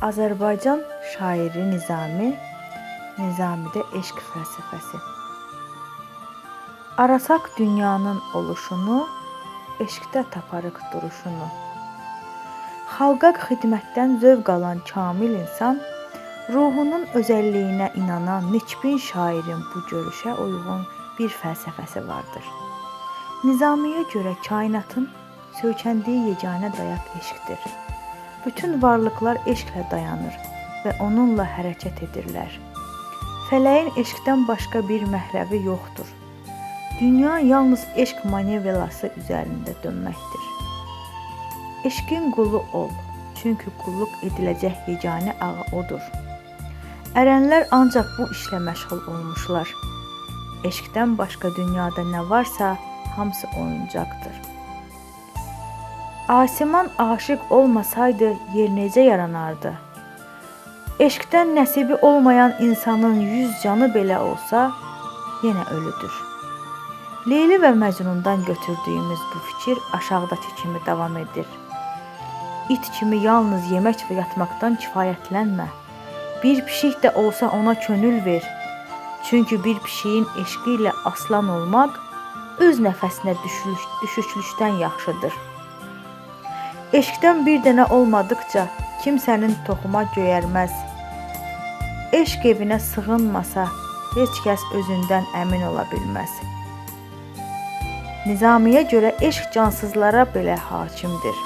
Azərbaycan şairi Nizami, Nizamidə eşq fəlsəfəsi. Arasaq dünyanın oluşunu, eşqdə taparıq duruşunu. Xalqa xidmətdən zövq alan kamil insan, ruhunun özəlliyinə inanan nikbin şairin bu görüşə uyğun bir fəlsəfəsi vardır. Nizamiyə görə kainatın söykəndiyi yeganə dayaq eşqdir. Bütün varlıqlar eşqlə dayanır və onunla hərəkət edirlər. Fələyin eşqdən başqa bir məhləvi yoxdur. Dünya yalnız eşq manevelası üzərində dönməkdir. Eşqin qulu ol, çünki qulluq ediləcək yeganə ağa odur. Ərənlər ancaq bu işlə məşğul olmuşlar. Eşqdən başqa dünyada nə varsa, hamısı oyuncaqdır. Asiman aşiq olmasaydı yer necə yaranardı? Eşqdən nəsibi olmayan insanın yüz canı belə olsa, yenə ölüdür. Leyli və Məcnundan götürdüyümüz bu fikir aşağıdakı kimi davam edir. İt kimi yalnız yemək və yatmaqdan kifayətlənmə. Bir pişik də olsa ona könül ver. Çünki bir pişiyin eşqi ilə aslan olmaq öz nəfəsinə düşülüş, düşüşlükdən yaxşıdır. Eşqdən bir dənə olmadıqca kimsənin toxuma göyərməz. Eşq evinə sığınmasa, heç kəs özündən əmin ola bilməz. Nizamiyə görə eşq cansızlara belə hakimdir.